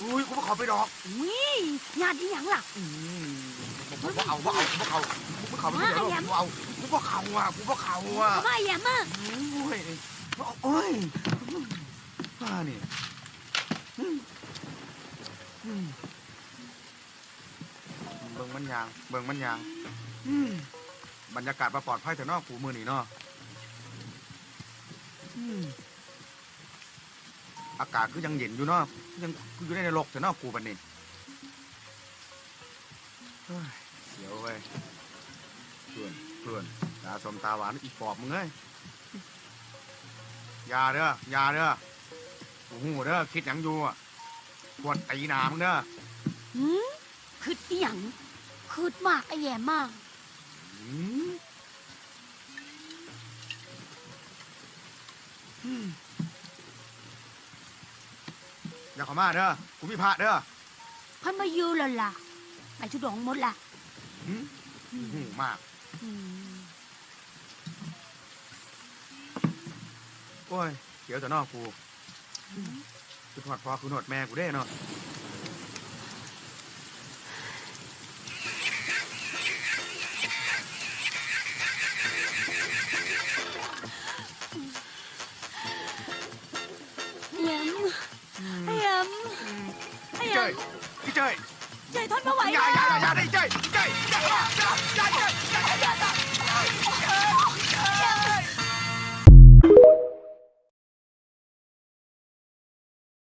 อุ้ยกูบ่เขาไปดอกอุ้ยญาติอีหยังล่ะ อืมบ่บ่เอาบ่เอาบ่เขากูบ่เขาไปเดี๋ยวมาไอ้แหลมกูเอากูบ่เขาอะกูบ่เขาอะทำไมแย่มากโอ้ยโอ้ยป้านี่อืมอืมเบิ่งมันยาง เบิ่งมันยางอืมบรรยากาศมาปลอดภัยแต่นอกกูมือนี่เนาะ อืมอากาศคือยังเย็นอยู่เนาะยังคืออยู่ในนรกแต่นอกกูบันนี้เฮ้ยเสียวเว้ยเพื่อนเพื่อนตาสมตาหวานอีปอบมึงเอ้ยอย่าเด้ออย่าเด้อโอ้โหเด้อคิดหยังอยู่อะปวดตีหนามึงเด้อหืมคืดอีหยังคืดมากไอ้แย่มากอืม อืม อย่าเข้ามาเด้อกูมีพระเด้อเพันมาอยู่แล้วล่ะไปทุดงหมดล่ะอืมหูมาก อืมโอ้ยเดี๋ยวจะนอกกูคือถอดพอคือหนวดแม่กูได้เนาะ เจ้ยมพี่เจ้ยใจทนไม่ไหวอย่าแล้ว อย่าอย่าได้เจ้ยเจ้ย